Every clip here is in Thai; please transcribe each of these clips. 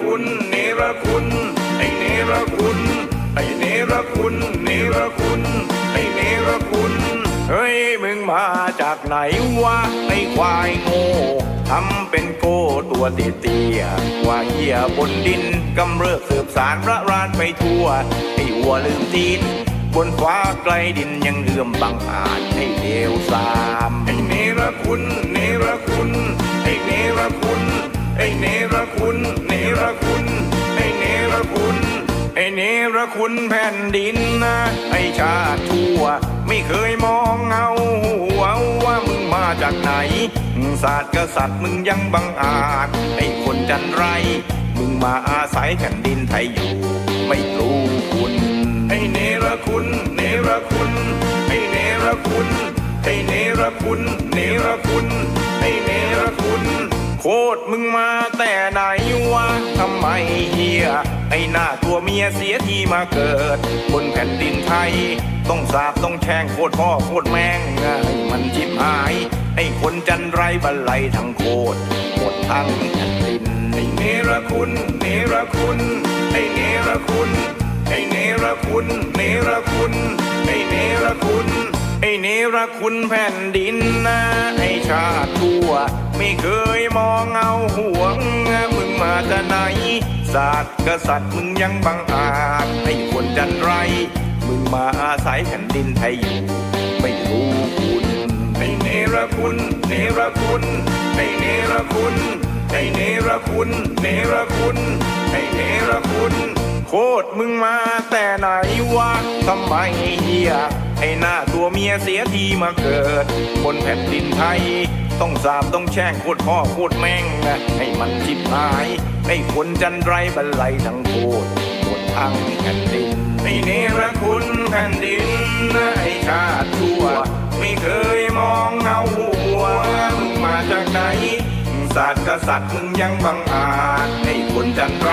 คุณเนรคุณ ไอเนรคุณ ไอเนรคุณ เนรคุณ ไอเนรคุณ เฮ้ยมึงมาจากไหนวะไอควายโง่ทำเป็นโกตัวเตี้ยๆว่าเหี้ยบนดินกำเริบสืบสารพระรานไปทั่ว ไอหัวลืมตีนบนฟ้าไกลดินยังเลื่อมบางอาจให้เลวสามไอเนรคุณ เนรคุณ ไอเนรคุณ ไอเนรคุณ คุณแผ่นดินนะไอ้ชาติชั่ว ไม่เคยมองเงาหัวว่ามึงมาจากไหนศาสตร์กษัตริย์มึงยังบังอาจไอ้คนจันไร มึงมาอาศัยแผ่นดินไทยอยู่ ไม่รู้คุณไอ้เนรคุณเนรคุณไอ้เนรคุณไอ้เนรคุณเนรคุณไอ้เนรคุณ โคตรมึงมาแต่ไหนวะทำไมเฮีย ไอ้หน้าตัวเมียเสียทีมาเกิด บนแผ่นดินไทย ต้องสาบต้องแช่งโคตรพ่อโคตรแม่งให้มันชิบหายไอ้คนจันไรบันไลทั้งโคตรหมดทั้งแผ่นดินไอ้เนรคุณเนรคุณไอ้เนรคุณไอ้เนรคุณเนรคุณไอ้เนรคุณไอ้เนรคุณแผ่นดินนะไอ้ชาติทั่ว ไม่เคยมองเอาห่วงมึงมาจากไหน ศาสตร์กษัตริย์มึงยังบังอาจไอ้คนจันไร มึงมาอาศัยแผ่นดินไทยอยู่ ไม่รู้คุณไอ้เนรคุณเนรคุณไอ้เนรคุณไอ้เนรคุณเนรคุณไอ้เนรคุณ โคตรมึงมาแต่ไหนวะทำไมเฮียไอ้หน้าตัวเมียเสียทีมาเกิดบนแผ่นดินไทย ต้องสาบต้องแช่งโคตรพ่อโคตรแม่งนะให้มันชิบหายไอ้คนจันไรบันไลทั้งโคตรหมดทั้งแผ่นดินไอ้เนรคุณแผ่นดินนะไอ้ชาติชั่ว ไม่เคยมองเงาหัวมึงมาจากไหนศาสตร์กษัตริย์มึงยังบังอาจไอ้คนจันไร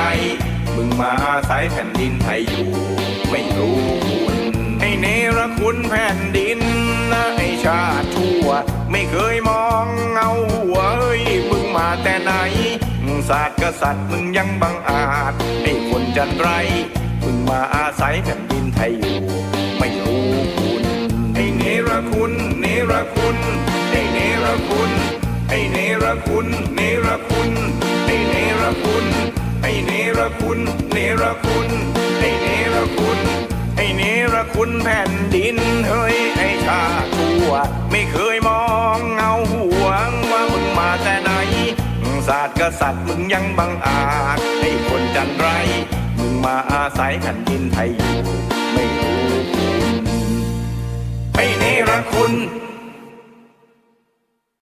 มึงมาอาศัยแผ่นดินไทยอยู่ ไม่รู้คุณไอ้เนรคุณแผ่นดินนะไอ้ชาติชั่ว ไม่เคยมองเงาหัวเอ้ยมึงมาแต่ไหนศาสตร์กษัตริย์มึงยังบังอาจไอ้คนจันไรมึงมาอาศัยแผ่นดินไทยอยู่ ไม่รู้คุณไอ้เนรคุณเนรคุณไอ้เนรคุณไอ้เนรคุณเนรคุณไอ้เนรคุณไอ้เนรคุณเนรคุณไอ้เนรคุณไอ้เนรคุณแผ่นดินเฮ้ยไอ้ชาตัวไม่เคยาสตร์กษัตริย์มึงยังบังอาจให้คนจันไร มึงมาอาศัยแผ่นดินไทยอยู่ ไม่รู้คุณไม่เนรคุณ